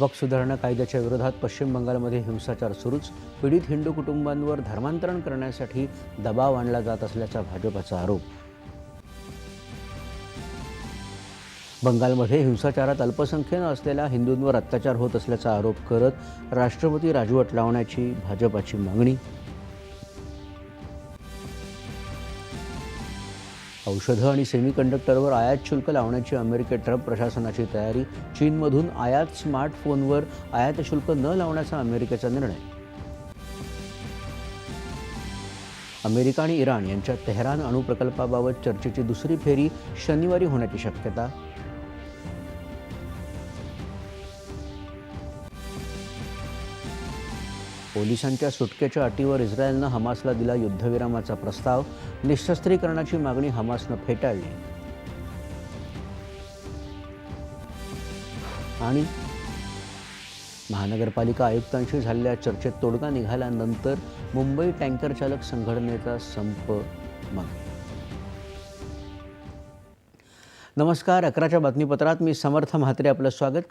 वक सुधारणा कायद्याच्या विरोधात पश्चिम बंगालमध्ये हिंसाचार सुरूच. पीडित हिंदू कुटुंबांवर धर्मांतरण करण्यासाठी दबाव आणला जात असल्याचा भाजपाचा आरोप. बंगालमध्ये हिंसाचारात अल्पसंख्येनं असलेल्या हिंदूंवर अत्याचार होत असल्याचा आरोप करत राष्ट्रपती राजवट लावण्याची भाजपाची मागणी. औषधं आणि सेमीकंडक्टरवर आयात शुल्क लावण्याची अमेरिकेत ट्रम्प प्रशासनाची तयारी चीनमधून आयात स्मार्टफोनवर आयात शुल्क न लावण्याचा अमेरिकेचा निर्णय. अमेरिका आणि इराण यांच्या तेहरान अणुप्रकल्पाबाबत चर्चेची दुसरी फेरी शनिवारी होण्याची शक्यता पोलिसांच्या सुटकेच्या अटीवर इस्रायलनं हमासला दिला युद्धविरामाचा प्रस्ताव निशस्त्रीकरणाची मागणी हमासनं फेटाळली. आणि महानगरपालिका आयुक्तांशी झालेल्या चर्चेत तोडगा निघाल्यानंतर मुंबई टँकर चालक संघटनेचा संप मागे. नमस्कार अकराच्या बातमीपत्रात मी समर्थ म्हात्रे आपलं स्वागत